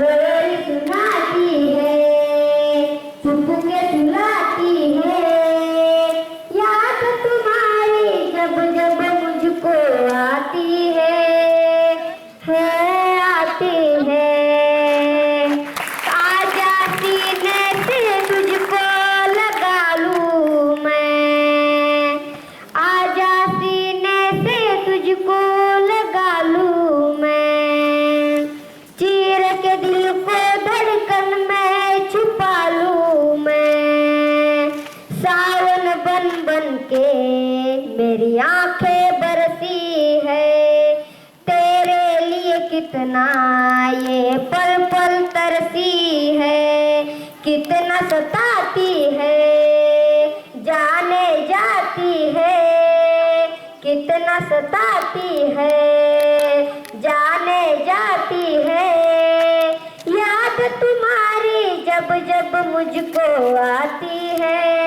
लोरी सुनाती है चुपके सुलाती है। याद तुम्हारी जब जब मुझको आती है आती है। आजा सीने से तुझको लगा लूँ मैं। आजा सीने से तुझको कितना ये पल पल तरसी है, कितना सताती है, जाने जाती है, कितना सताती है, जाने जाती है। याद तुम्हारी जब जब मुझको आती है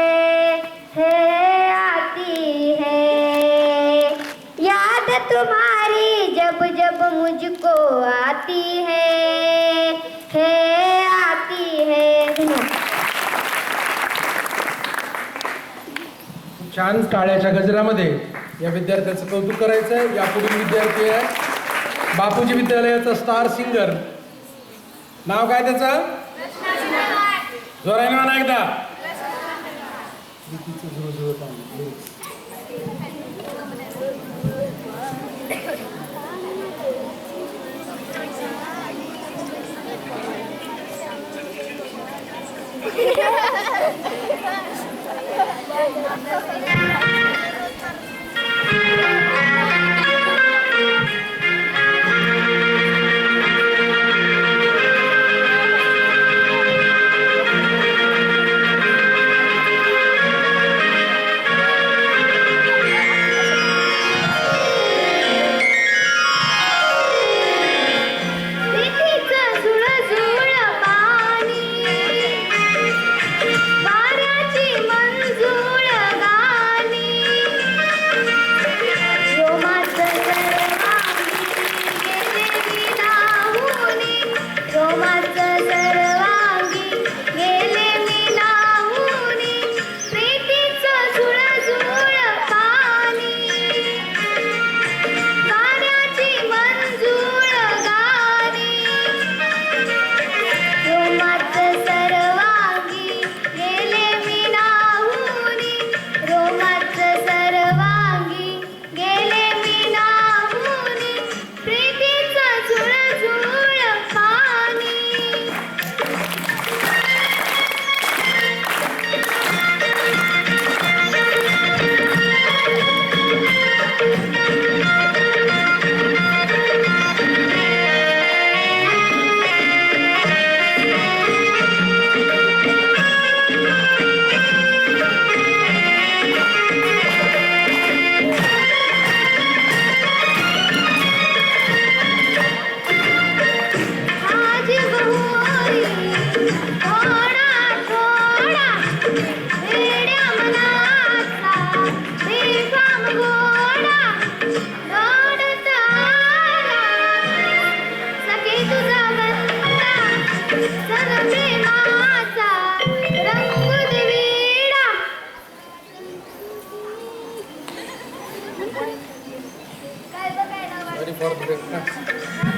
है, आती है। याद तुम्हारी जब जब मुझको आती है है आती है। छान टाळ्याच्या गजरामध्ये या विद्यार्थ्याचं कौतुक करायचं आहे यापुढील विद्यार्थी आहे बापूजी विद्यालयाचा स्टार सिंगर. नाव काय त्याचं? जोराने म्हणा एकदा. very for the.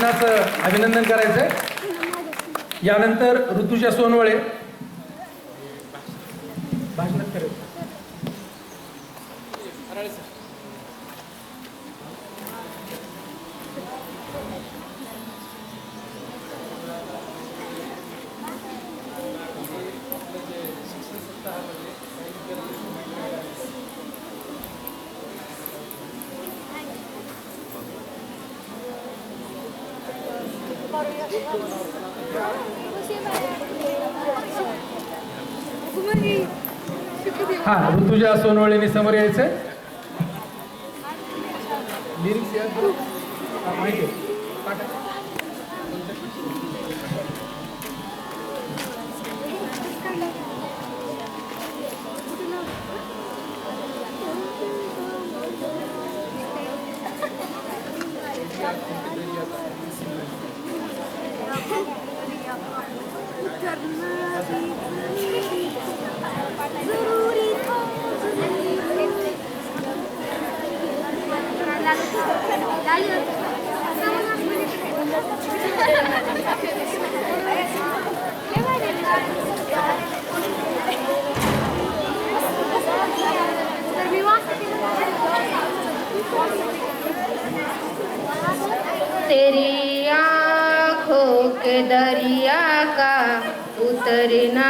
कृष्णाचं अभिनंदन करायचंय यानंतर ऋतुजा सोनवळे भाषणात करायचं. हा ऋतुजा सोनवळेने समोर यायचंय? लिरिक्स या माहिती तेरी आंखों के दरिया का उतरना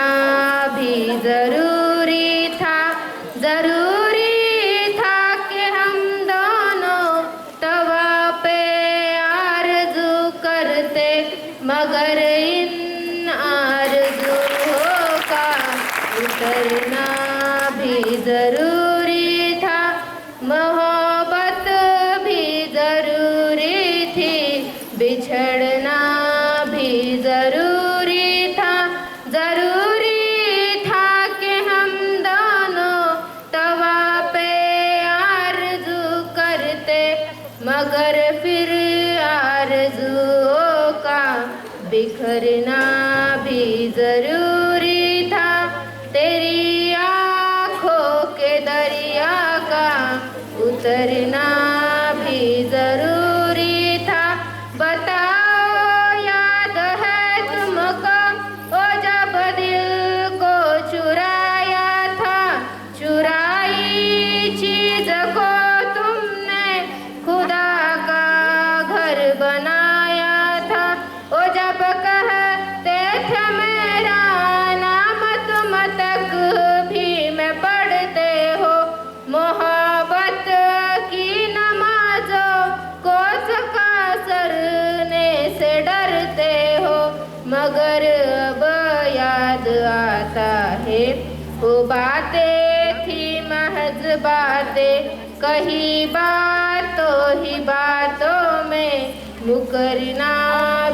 वही बातों ही बातों में मुकरना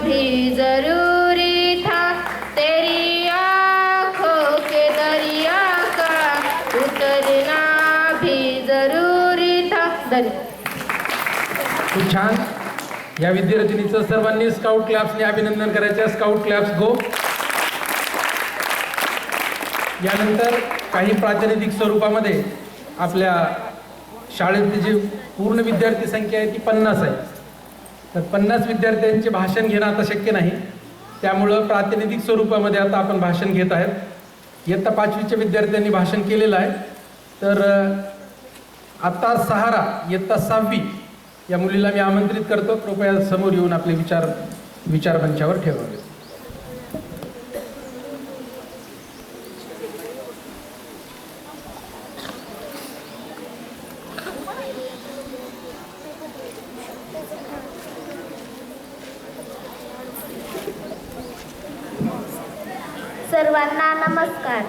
भी जरूरी था। तेरी आँखों के दरिया का उतरना भी जरूरी था। धन्यवाद खूप छान। या विद्यार्थिनीचं सर्वांनी स्काउट क्लॅब्सने अभिनंदन करायचं स्काउट क्लॅब्स गो यानंतर काही प्रातिनिधिक स्वरूपामध्ये आपल्या शाळेतली जी पूर्ण विद्यार्थी संख्या आहे ती पन्नास आहे. तर पन्नास विद्यार्थ्यांचे भाषण घेणं आता शक्य नाही. त्यामुळं प्रातिनिधिक स्वरूपामध्ये आता आपण भाषण घेत आहेत. इयत्ता पाचवीच्या विद्यार्थ्यांनी भाषण केलेलं आहे. तर आत्ता सहारा इयत्ता सहावी या मुलीला मी आमंत्रित करतो. कृपया समोर येऊन आपले विचार विचारमंचावर ठेवावे सर्वांना नमस्कार.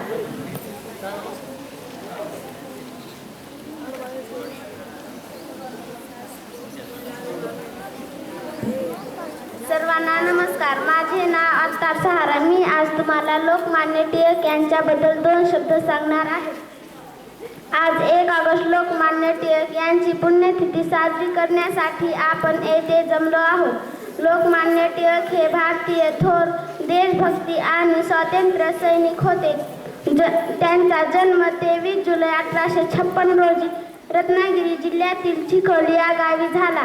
सर्वांना नमस्कार. माझे नाव अल्तार सहारा. मी आज तुम्हाला लोकमान्य टिळक यांच्याबद्दल दोन शब्द सांगणार आहे. आज एक ऑगस्ट लोकमान्य टिळक यांची पुण्यतिथी साजरी करण्यासाठी आपण येथे जमलो आहोत. लोकमान्य टिळक हे भारतीय थोर देशभक्ती आणि स्वातंत्र्य सैनिक होते. ज त्यांचा जन्म तेवीस जुलै अठराशे छप्पन रोजी रत्नागिरी जिल्ह्यातील चिखोली या गावी झाला.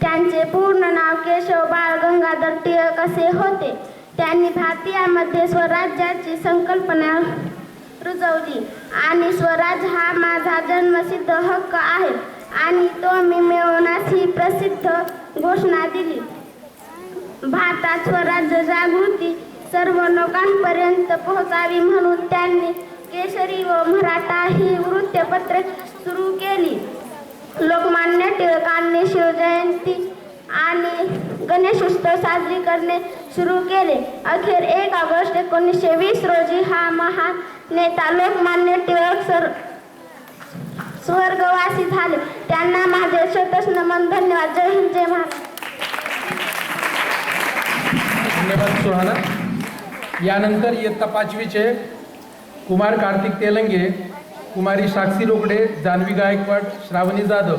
त्यांचे पूर्ण नाव केशव बाळ गंगाधर टिळक असे होते. त्यांनी भारतीयामध्ये स्वराज्याची संकल्पना रुजवली आणि स्वराज हा माझा जन्मसिद्ध हक्क आहे आणि तो मी मिळवण्यास ही प्रसिद्ध घोषणा दिली. भारतात स्वराज्य जागृती सर्व लोकांपर्यंत पोहोचावी म्हणून त्यांनी केसरी व मराठा ही वृत्तपत्रे सुरू केली. लोकमान्य टिळकांनी शिवजयंती आणि गणेशोत्सव साजरी करणे सुरू केले. अखेर एक ऑगस्ट एकोणीसशे वीस रोजी हा महान नेता लोकमान्य टिळक सर स्वर्गवासी झाले. त्यांना माझे शतश नमन धन्यवाद. जय हिंद जय महाराष्ट्र. धन्यवाद सुहाना. यानंतर इयत्ता पाचवीचे कुमार कार्तिक तेलंगे कुमारी साक्षी रोकडे जान्हवी गायकवाड श्रावणी जाधव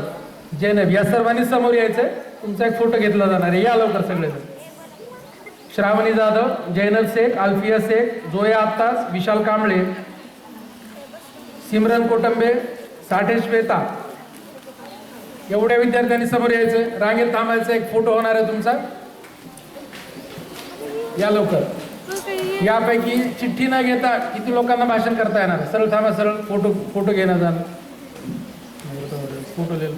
जैनब या सर्वांनी समोर यायचंय. तुमचा एक फोटो घेतला जाणार आहे. या लवकर सगळेजण. श्रावणी जाधव जैनब शेख अल्फिया शेख जोया आत्तास विशाल कांबळे सिमरन कोटंबे साठे श्वेता एवढ्या विद्यार्थ्यांनी समोर यायचं रांगेत थांबायचा एक फोटो होणार आहे तुमचा. या लवकर. यापैकी चिठ्ठी न घेता किती लोकांना भाषण करता येणार? सरळ थांबा सरळ. फोटो फोटो घेणं जाणं फोटो लिहिलं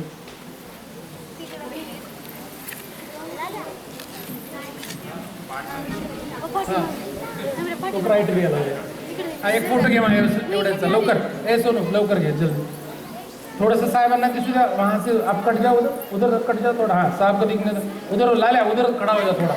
गेला हा एक फोटो घे माझ्या एवढ्याचा. लवकर. ए सोनू लवकर घे जल्दी. थोड़ा सा साहेबांना दिसू द्या. वहाँ से आप कट जाओ उधर. उधर कट जाओ थोड़ा. हाँ साहब को दिखने उधर लाल्या उधर खड़ा हो जा थोड़ा.